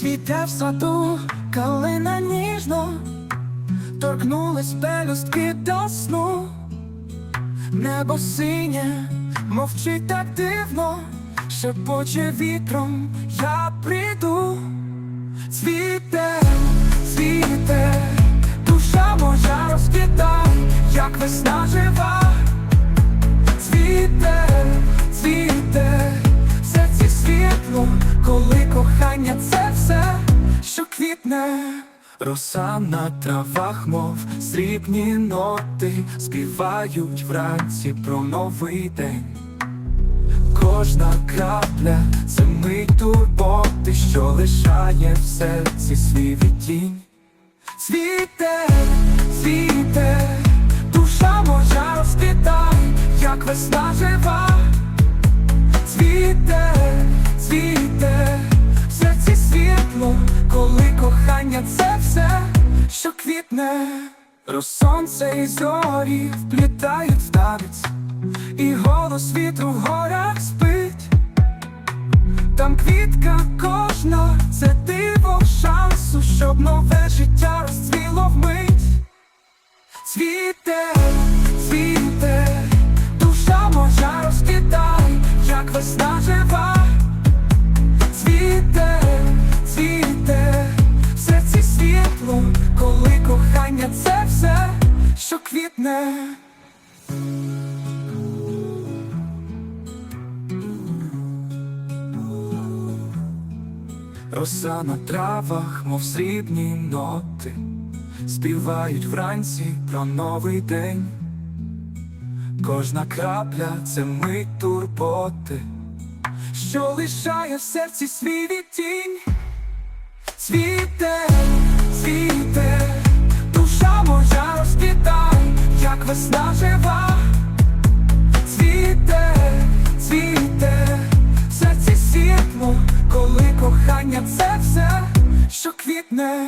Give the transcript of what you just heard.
Цвіте в саду, калина ніжно, торкнулись пелюстки до сну, небо синє, мовчить так дивно, шепоче вітром, я прийду, цвіте, цвіте, душа моя розквітає, як весна жива, цвіте, Роса на травах, мов срібні ноти, співають вранці про новий день. Кожна крапля це мить турботи, що лишає в серці свій відтінь. Цвіте, що квітне. Розсонце і зорі вплітають в і голос вітру в горах спить. Там квітка кожна, це диво шансу, щоб нове життя розцвіло вмить. Цвіте, цвіте, душа моя розквітає, як весна жива. Цвіте, цвіте, в серці світло, кохання це все, що квітне. Роса на травах, мов срібні ноти, співають вранці про новий день. Кожна крапля це мить турботи, що лишає в серці свій відтінь. Цвіте, цвіте, весна жива, цвіте, цвіте, серці світло, коли кохання це все, що квітне.